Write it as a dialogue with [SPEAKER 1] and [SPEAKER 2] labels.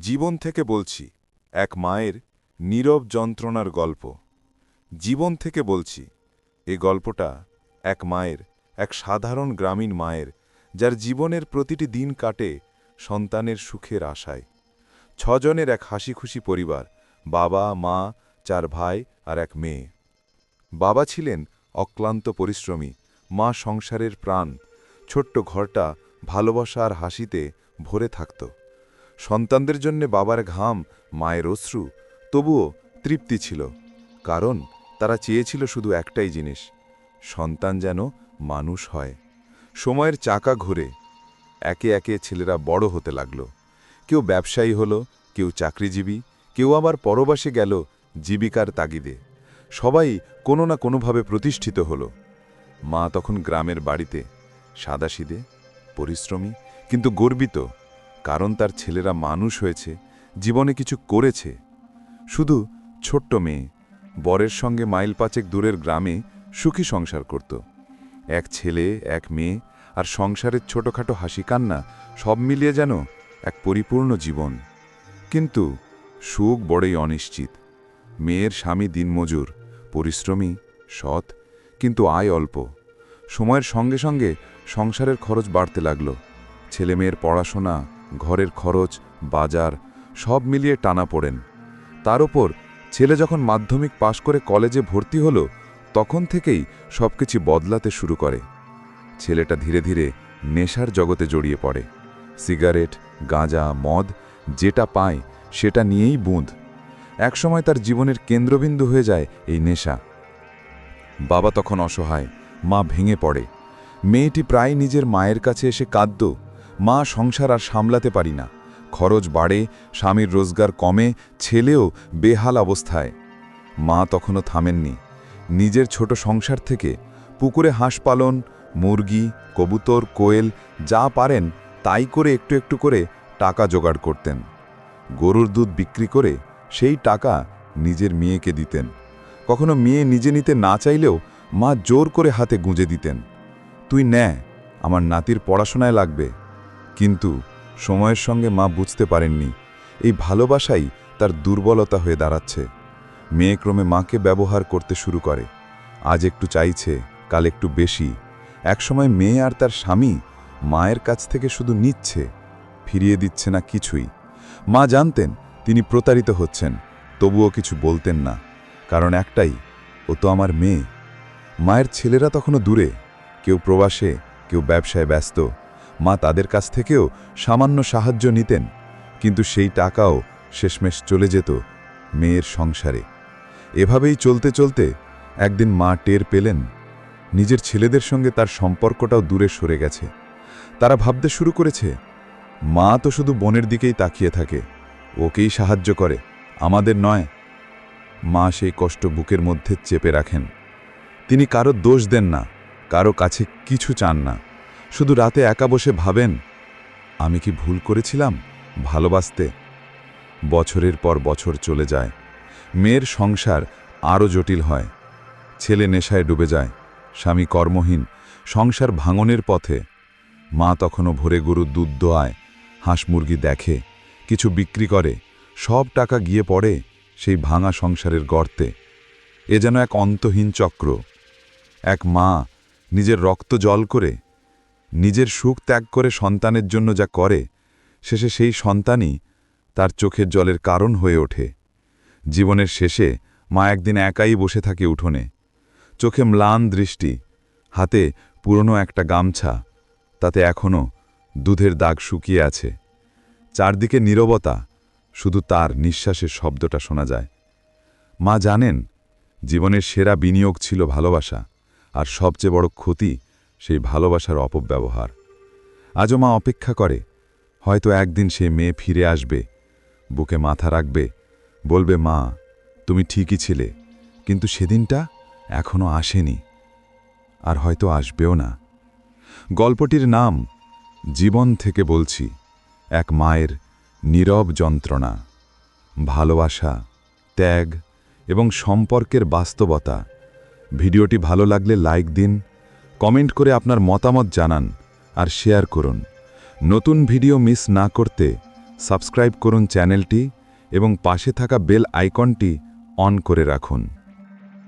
[SPEAKER 1] জীবন থেকে বলছি, এক মায়ের নীরব যন্ত্রণার গল্প। জীবন থেকে বলছি, এ গল্পটা এক মায়ের, এক সাধারণ গ্রামীণ মায়ের, যার জীবনের প্রতিটি দিন কাটে সন্তানের সুখের আশায়। ছজনের এক হাসিখুশি পরিবার, বাবা, মা, চার ভাই আর এক মেয়ে। বাবা ছিলেন অক্লান্ত পরিশ্রমী, মা সংসারের প্রাণ, ছোট্ট ঘরটা ভালোবাসা আর হাসিতে ভরে থাকত। সন্তানদের জন্য বাবার ঘাম মায়ের অশ্রু, তবুও তৃপ্তি ছিল, কারণ তারা চেয়েছিল শুধু একটাই জিনিস, সন্তান যেন মানুষ হয়। সময়ের চাকা ঘুরে একে একে ছেলেরা বড় হতে লাগল। কেউ ব্যবসায়ী হলো, কেউ চাকরিজীবী, কেউ আবার পরবাসে গেল জীবিকার তাগিদে। সবাই কোনো না কোনোভাবে প্রতিষ্ঠিত হলো। মা তখন গ্রামের বাড়িতে সাদাসিদে পরিশ্রমী, কিন্তু গর্বিত। কারণ তার ছেলেরা মানুষ হয়েছে, জীবনে কিছু করেছে। শুধু ছোট্ট মেয়ে, বরের সঙ্গে মাইল পাচেক দূরের গ্রামে সুখী সংসার করত। এক ছেলে, এক মেয়ে আর সংসারের ছোটোখাটো হাসি কান্না সব মিলিয়ে যেন এক পরিপূর্ণ জীবন। কিন্তু সুখ বড়ই অনিশ্চিত। মেয়ের স্বামী দিনমজুর, পরিশ্রমী, সৎ, কিন্তু আয় অল্প। সময়ের সঙ্গে সঙ্গে সংসারের খরচ বাড়তে লাগল। ছেলেমেয়ের পড়াশোনা ঘরের খরচ, বাজার, সব মিলিয়ে টানা পড়েন। তার ওপর ছেলে যখন মাধ্যমিক পাশ করে কলেজে ভর্তি হলো, তখন থেকেই সবকিছু বদলাতে শুরু করে। ছেলেটা ধীরে ধীরে নেশার জগতে জড়িয়ে পড়ে। সিগারেট, গাঁজা, মদ, যেটা পায় সেটা নিয়েই বুঁদ। একসময় তার জীবনের কেন্দ্রবিন্দু হয়ে যায় এই নেশা। বাবা তখন অসহায়, মা ভেঙে পড়ে। মেয়েটি প্রায় নিজের মায়ের কাছে এসে কাঁদত। মা সংসার আর সামলাতে পারি না। খরচ বাড়ে, স্বামীর রোজগার কমে, ছেলেও বেহাল অবস্থায়। মা তখনও থামেননি। নিজের ছোট সংসার থেকে পুকুরে হাঁস পালন, মুরগি, কবুতর, কোয়েল যা পারেন তাই করে একটু একটু করে টাকা জোগাড় করতেন। গরুর দুধ বিক্রি করে সেই টাকা নিজের মেয়েকে দিতেন। কখনো মেয়ে নিজে নিতে না চাইলেও মা জোর করে হাতে গুঁজে দিতেন। তুই ন্যা আমার নাতির পড়াশোনায় লাগবে। কিন্তু সময়ের সঙ্গে মা বুঝতে পারেননি। এই ভালোবাসাই তার দুর্বলতা হয়ে দাঁড়াচ্ছে। মেয়ে ক্রমে মাকে ব্যবহার করতে শুরু করে। আজ একটু চাইছে, কাল একটু বেশি। একসময় মেয়ে আর তার স্বামী মায়ের কাছ থেকে শুধু নিচ্ছে, ফিরিয়ে দিচ্ছে না কিছুই। মা জানতেন তিনি প্রতারিত হচ্ছেন, তবুও কিছু বলতেন না। কারণ একটাই, ও তো আমার মেয়ে। মায়ের ছেলেরা তখনও দূরে। কেউ প্রবাসে, কেউ ব্যবসায় ব্যস্ত। মা তাদের কাছ থেকেও সামান্য সাহায্য নিতেন, কিন্তু সেই টাকাও শেষমেশ চলে যেত মেয়ের সংসারে। এভাবেই চলতে চলতে একদিন মা টের পেলেন, নিজের ছেলেদের সঙ্গে তার সম্পর্কটাও দূরে সরে গেছে। তারা ভাবতে শুরু করেছে, মা তো শুধু বোনের দিকেই তাকিয়ে থাকে, ওকেই সাহায্য করে, আমাদের নয়। মা সেই কষ্ট বুকের মধ্যে চেপে রাখেন। তিনি কারও দোষ দেন না, কারও কাছে কিছু চান না। শুধু রাতে একা বসে ভাবেন, আমি কি ভুল করেছিলাম ভালোবাসতে? বছরের পর বছর চলে যায়, মেয়ের সংসার আরও জটিল হয়, ছেলে নেশায় ডুবে যায়, স্বামী কর্মহীন, সংসার ভাঙনের পথে, মা তখনও ভোরে গরুর দুধ দোয়ায়, হাঁস মুরগি দেখে, কিছু বিক্রি করে, সব টাকা গিয়ে পড়ে সেই ভাঙা সংসারের গর্তে, এ যেন এক অন্তহীন চক্র, এক মা নিজের রক্ত জল করে নিজের সুখ ত্যাগ করে সন্তানের জন্য যা করে, শেষে সেই সন্তানই তার চোখের জলের কারণ হয়ে ওঠে। জীবনের শেষে মা একদিন একাই বসে থাকে উঠোনে। চোখে ম্লান দৃষ্টি, হাতে পুরনো একটা গামছা, তাতে এখনও দুধের দাগ শুকিয়ে আছে। চারদিকে নীরবতা, শুধু তার নিঃশ্বাসের শব্দটা শোনা যায়। মা জানেন, জীবনের সেরা বিনিয়োগ ছিল ভালোবাসা, আর সবচেয়ে বড় ক্ষতি সেই ভালোবাসার অপব্যবহার। আজও মা অপেক্ষা করে, হয়তো একদিন সে মেয়ে ফিরে আসবে, বুকে মাথা রাখবে, বলবে, মা, তুমি ঠিকই ছিলে, কিন্তু সেদিনটা এখনও আসেনি, আর হয়তো আসবেও না। গল্পটির নাম, জীবন থেকে বলছি, এক মায়ের নীরব যন্ত্রণা, ভালোবাসা, ত্যাগ এবং সম্পর্কের বাস্তবতা। ভিডিওটি ভালো লাগলে লাইক দিন কমেন্ট করে আপনার মতামত জানান আর শেয়ার করুন। নতুন ভিডিও মিস না করতে সাবস্ক্রাইব করুন চ্যানেলটি এবং পাশে থাকা বেল আইকনটি অন করে রাখুন।